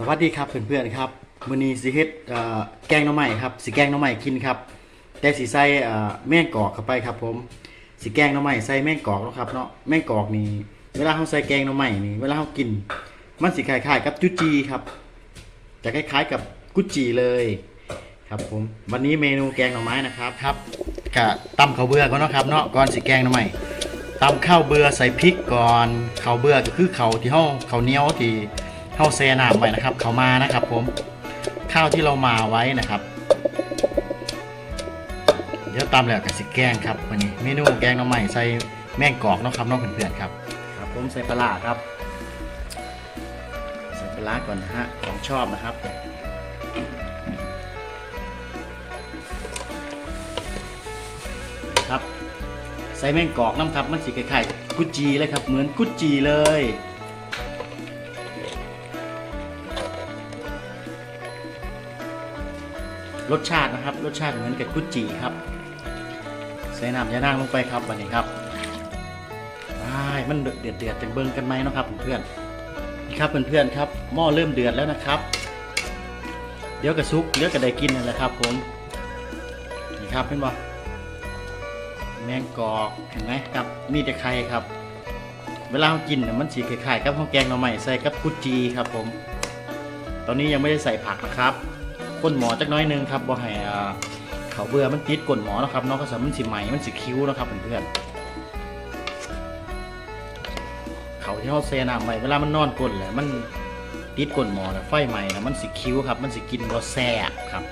สวัสดีครับเพื่อนๆครับมื้อนี้สิเฮ็ดแกงหน่อไม้ครับสิแกงหน่อไม้กินครับ แต่สิใส่แม่งกอกเข้าไปครับ ผมสิแกงหน่อไม้ใส่แม่งกอกเนาะครับเนาะแม่งกอกนี่เวลาเฮาใส่แกงหน่อไม้นี่เวลาเฮากิน มันสิคล้ายๆกับจุจีครับจะคล้ายๆกับกุจีเลยครับผมวันนี้เมนูแกงหน่อไม้นะครับครับกะตำข้าวเบื่อก่อนเนาะครับเนาะก่อนสิแกงหน่อไม้ตำข้าวเบื่อใส่พริกก่อนข้าวเบื่อก็คือข้าวที่เฮาข้าวเหนียวที่ เฮาแช่น้ำไว้นะครับข้าวมานะครับผมข้าวที่เรามาไว้นะครับ เดี๋ยวตำแล้วกับสิแกงครับวันนี้เมนูแกงหน่อไม้ใส่แม่งกอกเนาะครับเน้องเพื่อนๆครับครับ ผมใส่ปลาร้าครับใส่ปลาร้าก่อนนะฮะของชอบนะครับครับใส่แม่งกอกน้ำครับมันสีคล้ายๆกุจีเลยครับ เหมือนกุจีเลย รสชาตินะครับ รสชาติเหมือนกับกุจีครับ ใส่น้ำยานั่งลงไปครับวันนี้ครับอ้ายมันเดือดเดือดเดือดจังเบิ้งกันไหมนะครับเพื่อนครับเพื่อนๆครับหม้อเริ่มเดือดแล้วนะครับ เดี๋ยวกระซุกเดี๋ยวกระได้กินนั่นแหละครับผมนี่ครับเห็นบ่แมงกอกเห็นไหมครับมีแต่ไข่ครับ เวลาเรากินเนี่ยมันสีไข่ๆกับข้าวแกงหน่อไม้ใส่กับกุจีครับผม ตอนนี้ยังไม่ได้ใส่ผักนะครับ ก้นหมอจักน้อยนึงครับบ่ให้เขาเบื่อมันติดก้นหมอนะครับเนาะก็สมันสิใหม่มันสิคิ้วนะครับเพื่อนๆเขาที่เขาเซน้ำไว้เวลามันนอนก้นแหละมันติดก้นหมอแล้วไฟใหม่นะมันสิคิ้วครับ มันสิกินบ่แซ่ครับ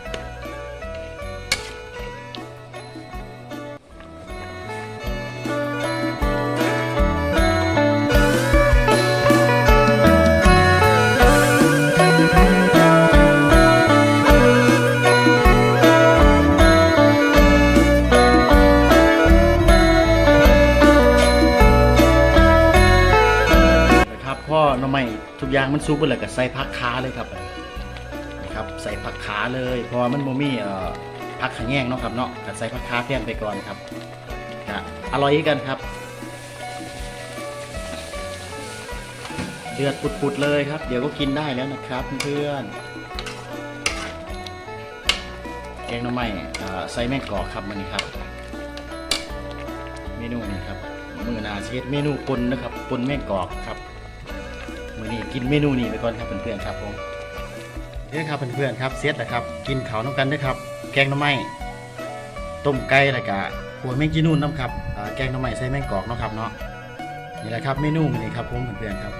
อหน้องใหม่ทุกอย่างมันซุกไปเลยกับใส่ผักขาเลยครับนะครับใส่ผักขาเลยเพราะว่ามันโมมี่เอ่อผักขะแยงเนาะครับเนาะก็ใส่ผักขาแทนไปก่อนครับก็อร่อยกันครับ เดือดปุดๆเลยครับ เดี๋ยวก็กินได้แล้วนะครับเพื่อนแกงหน้ำใหม่ใส่แม่งกอกครับมันนี้ครับ เมนูนี้ครับมือนาเช็ดเมนูปนนะครับปนแม่งกอกครับ มือนี้กินเมนูนี้ไปก่อนครับเพื่อนๆครับผมนี่ครับเพื่อนๆครับเซตนะครับ กินเขาวน้ำกันด้วยครับ แกงน้ำไม้ต้มไก่แล้วก็หัวแมงจีนูนน้ำครับแกงน้ำไม้ใส่แม่งกอกเนาะครับเนาะนี่แหละครับเมนูมื้อนี้ครับผมเพื่อนๆครับ